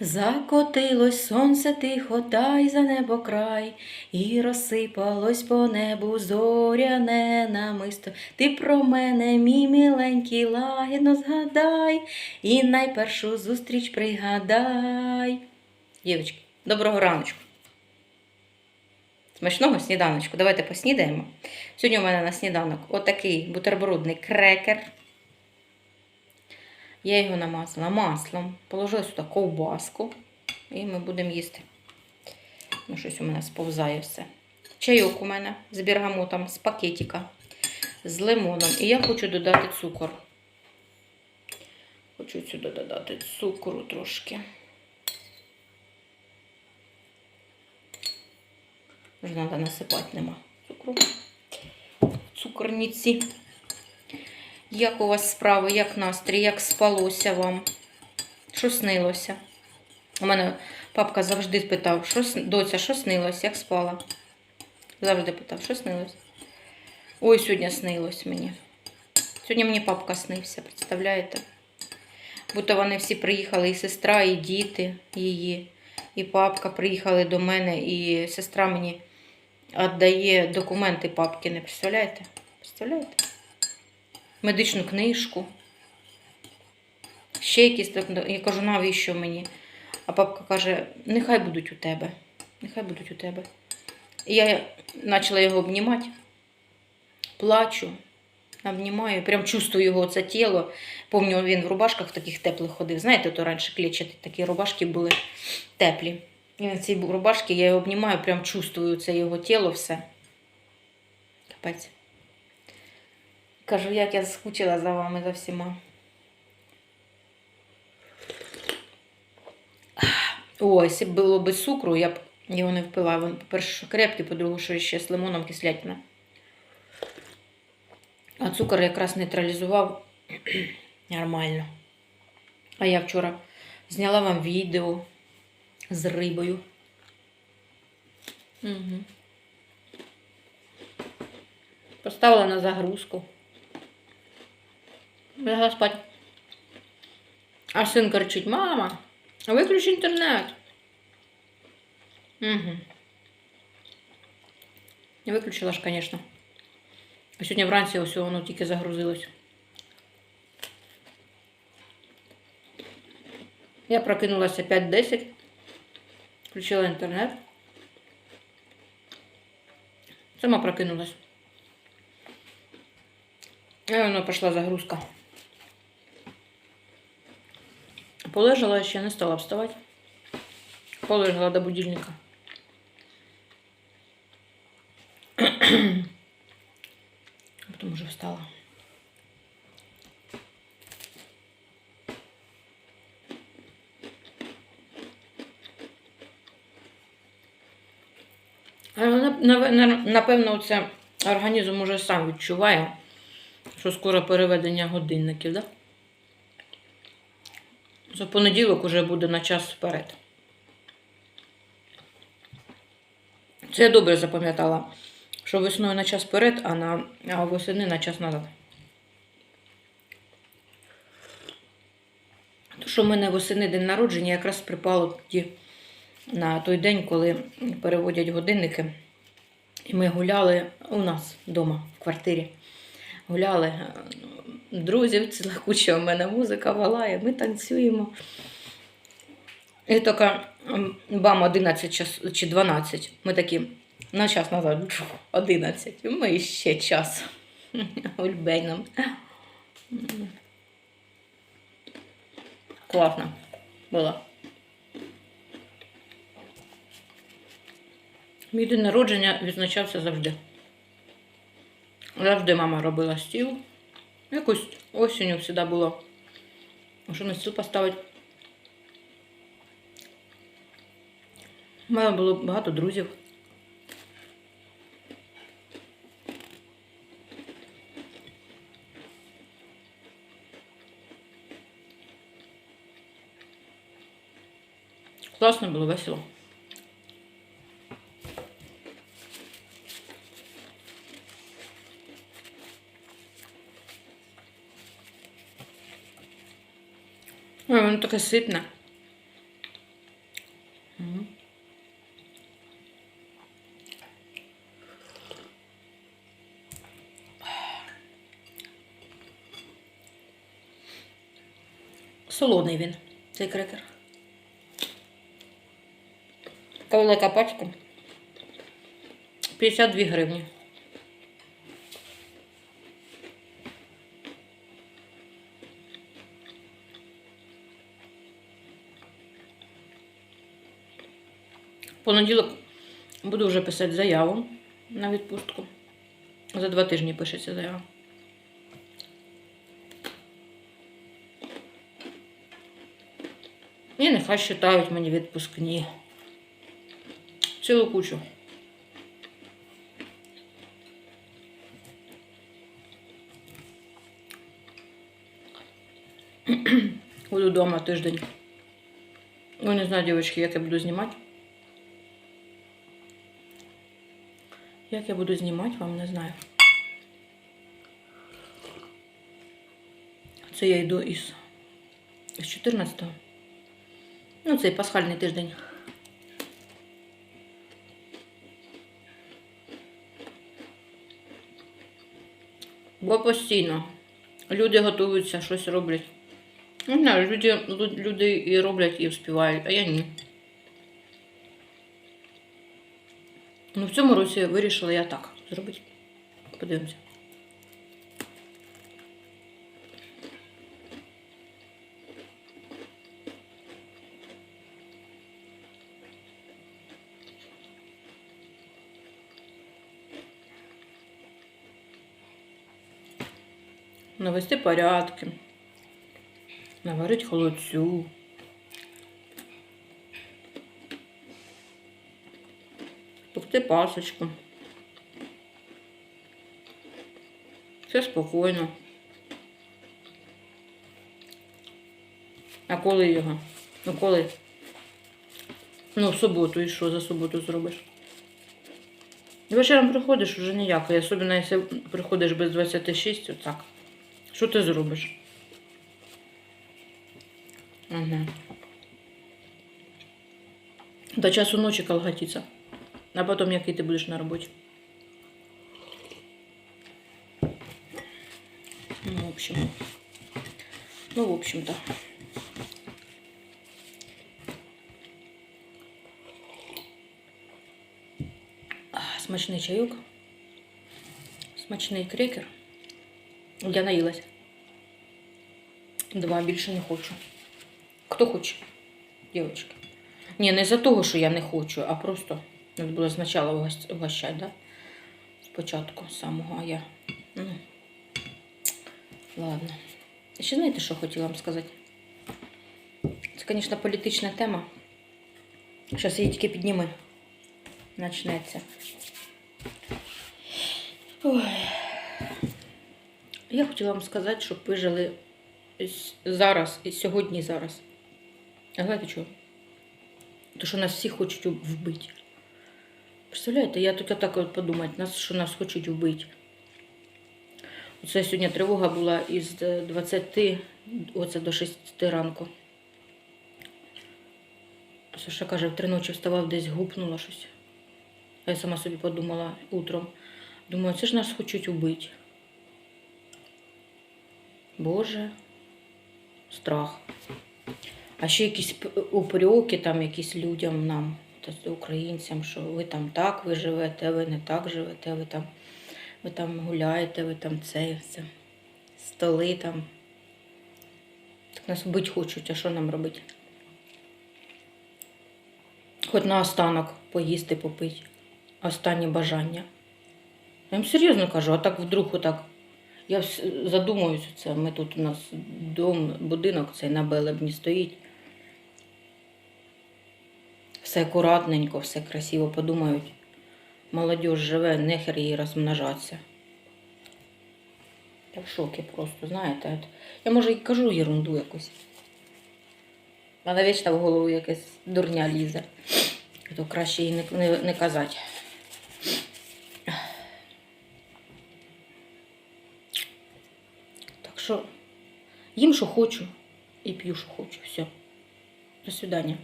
Закотилось сонце тихо, та й за небо край, і розсипалось по небу зоряне намисто. Ти про мене, мій миленький, лагідно згадай, і найпершу зустріч пригадай. Дівчатки, доброго раночку. Смачного сніданочку. Давайте поснідаємо. Сьогодні у мене на сніданок отакий бутербродний крекер. Я його намазала маслом, положила сюди ковбаску і ми будемо їсти. Ну, щось у мене сповзає все. Чайок у мене з бергамотом, з пакетика, з лимоном. І я хочу додати цукор. Хочу сюди додати цукру трошки. Вже треба насипати нема цукру. В цукорниці. Як у вас справи, як настрій, як спалося вам? Що снилося? У мене папка завжди питав, що доця, що снилось, як спала? Завжди питав, що снилось? Ой, сьогодні снилось мені. Сьогодні мені папка снився, представляєте? Будто вони всі приїхали, і сестра, і діти її, і папка приїхали до мене, і сестра мені віддає документи папкини. Представляєте? Представляєте? Медичну книжку. Ще якісь. Я кажу, навіщо мені? А папка каже, нехай будуть у тебе. Нехай будуть у тебе. І я почала його обнімати, плачу, обнімаю, прям чувствую його це тіло. Пам'ятаю, він в рубашках таких теплих ходив. Знаєте, то раніше клітчаті такі рубашки були теплі. І на цій рубашці я його обнімаю, прям чувствую це його тіло все. Капець. Кажу, як я скучила за вами за всіма. Ой, якщо б було без цукру, я б його не впила. Він, по-перше, що крепкий, по-друге, що ще з лимоном кислятина. А цукор якраз нейтралізував нормально. А я вчора зняла вам відео з рибою. Угу. Поставила на загрузку. Лягла спать. А сын кричить, мама, выключи интернет. Угу. Не виключила ж, конечно. А сьогодні вранці ось воно тільки загрузилось. Я прокинулася 5.10. Включила інтернет. Сама прокинулась. І воно пішла загрузка. Полежала ще, не стала вставати. Полежала до будильника. Потім вже встала. А, Напевно, це організм уже сам відчуває, що скоро переведення годинників, так? Да? За понеділок уже буде на час вперед. Це я добре запам'ятала, що весною на час вперед, а, на, а восени на час назад. То, що в мене восени день народження якраз припало тоді на той день, коли переводять годинники. І ми гуляли у нас вдома в квартирі. Гуляли. Друзів ціла куча, у мене музика валає, ми танцюємо. І тільки м, бам 11 час, чи 12. Ми такі на час назад джух, 11. Ми ще час. Ульбейном. Класно було. Мій день народження відзначався завжди. Завжди мама робила стіл. Якось осінню завжди було. А що на стіл поставити? У мене було багато друзів. Класно було, весело. Ой, воно таке ситне. Солоний він, цей крекер. Така велика пачка. 52 гривні. Понеділок буду вже писати заяву на відпустку. За два тижні пишеться заява. І нехай считають мені відпускні. Цілу кучу. Буду вдома тиждень. Ну, не знаю, дівчатки, як я буду знімати. Як я буду знімати, вам не знаю. Це я йду із, із 14-го. Ну, цей пасхальний тиждень. Бо постійно. Люди готуються, щось роблять. Не знаю, люди, люди і роблять, і вспівають, а я ні. Ну, в цьому році вирішила я так зробити. Подивимося. Навести порядки. Наварить холодцю. Пекти пасочку. Все спокійно. А коли його? Ну коли? Ну, в суботу і що за суботу зробиш? Вечором приходиш уже ніяко, особливо якщо приходиш без 26, отак. Що ти зробиш? Ага. До часу ночі колготиться. А потом який ти будеш на роботі. Ну, в общем. Ну, в общем-то. Смачний чайок. Смачний крекер. Я наїлась. Два більше не хочу. Хто хоче? Дівчатки. Ні, не за того, що я не хочу, а просто треба було спочатку вгощати, да? Спочатку самого, а я. Ну. Ладно. Ще знаєте, що хотіла вам сказати? Це, звісно, політична тема. Зараз її тільки підніми. Начнеться. Ой. Я хотіла вам сказати, щоб ви жили зараз, і сьогодні зараз. А знаєте чого? То, що нас всі хочуть вбити. Представляєте, я тільки так от подумати, нас, що нас хочуть вбити. Оце сьогодні тривога була із 20 оце до 6 ранку. Саша каже, в три ночі вставав, десь гупнуло щось. А я сама собі подумала утром. Думаю, це ж нас хочуть убити. Боже, страх. А ще якісь упреки там якісь людям нам, та українцям, що ви там так ви живете, ви не так живете, ви там, ви там гуляєте, ви там це і. Столи там. Так нас вбити хочуть, а що нам робити? Хоч на останок поїсти, попити. Останнє бажання. Я вам серйозно кажу, а так вдруг отак. Я задумуюся це. Ми тут у нас дом, будинок цей на Белебні стоїть. Все акуратненько, все красиво подумають. Молодь живе, нехер їй розмножатися. Я в шокі просто, знаєте. От Я може і кажу ерунду якусь. Але вічно в голову якась дурня лізе. То краще їй не, не, не казати. Так що їм, що хочу, і п'ю, що хочу. Все. До свидання.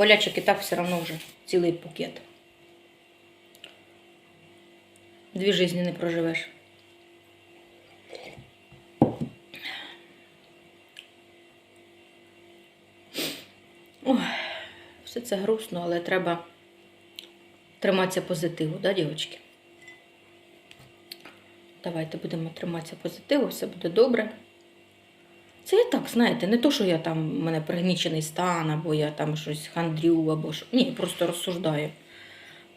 Болячок і так все одно вже цілий пакет. Дві житті не проживеш. Все це грустно, але треба триматися позитиву, да, дівчатки? Давайте будемо триматися позитиву, все буде добре. Це я так, знаєте, не то, що я там, в мене пригнічений стан, або я там щось хандрю, або що. Ні, просто розсуждаю.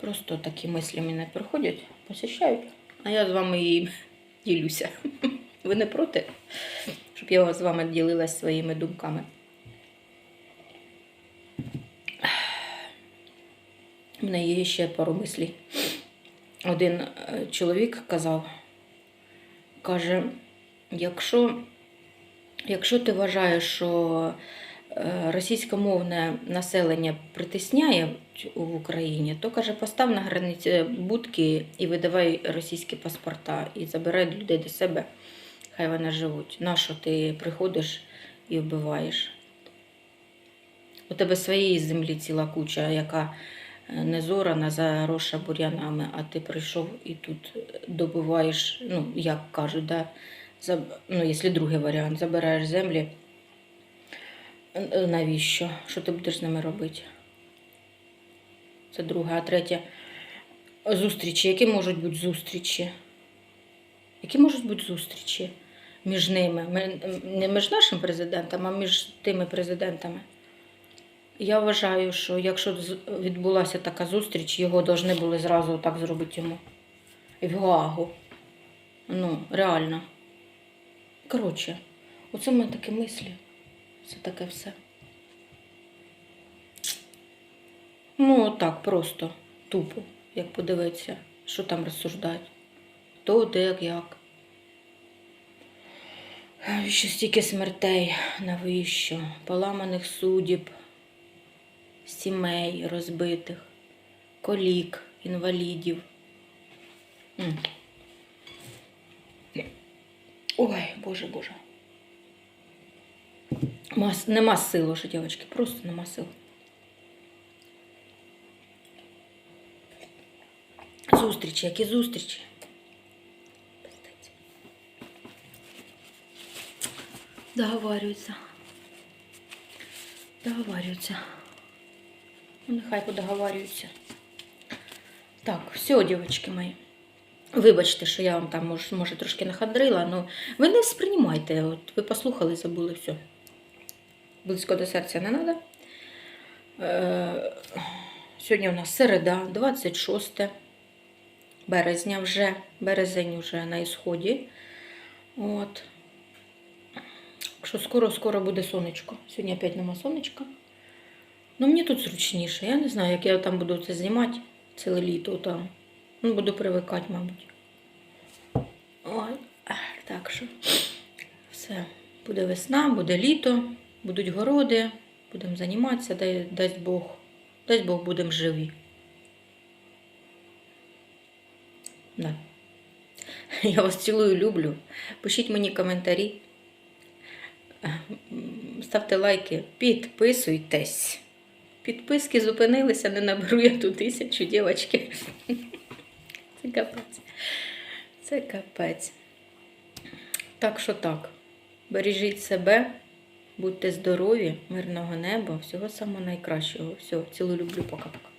Просто такі мислі мене приходять, посіщають, а я з вами і ділюся. Ви не проти, щоб я з вами ділилась своїми думками. У мене є ще пару мислей. Один е, чоловік казав, каже, якщо, якщо ти вважаєш, що е, російськомовне населення притисняє в Україні, то каже, постав на границі будки і видавай російські паспорта і забирай людей до себе, хай вони живуть. Нащо ти приходиш і вбиваєш? У тебе своєї землі ціла куча, яка е, не зорана, заросша бур'янами, а ти прийшов і тут добиваєш, ну, як кажуть, да, ну, якщо другий варіант, забираєш землі. Е, Навіщо? Що ти будеш з ними робити? Це друге. А третє. Зустрічі. Які можуть бути зустрічі? Які можуть бути зустрічі між ними? Не між нашим президентом, а між тими президентами. Я вважаю, що якщо відбулася така зустріч, його повинні були зразу так зробити йому. В Гаагу. Ну, реально. Коротше, оце в мене такі мислі. Це таке все. Ну, так, просто тупо, як подивитися, що там розсуждають. То, де, як, як. Ще стільки смертей, навіщо? Поламаних судіб, сімей розбитих, колік, інвалідів. Ой, боже, боже. Мас... Нема сил уже, дівчатки, просто нема сил. Зустрічі, які зустрічі? Договарюються. Договарюються. Ну, нехай подоговарюються. Так, все, дівчатки мої. Вибачте, що я вам там може, трошки нахандрила, але ви не сприймайте. От ви послухали, забули все. Близько до серця не треба. Е, сьогодні у нас середа, 26 березня вже. Березень вже на ісході. От. Що скоро-скоро буде сонечко. Сьогодні опять нема сонечка. Ну, мені тут зручніше. Я не знаю, як я там буду це знімати ціле літо там. Ну, буду привикати, мабуть. Ой, так що все. Буде весна, буде літо, будуть городи, будемо займатися, дай, дасть Бог. Дасть Бог будемо живі. Да. Я вас цілую, люблю. Пишіть мені коментарі. Ставте лайки, підписуйтесь. Підписки зупинилися, не наберу я ту тисячу, дівчатки. Це капець. Це капець. Так що так. Бережіть себе, будьте здорові, мирного неба, всього самого найкращого. Все, цілу люблю, пока-пока.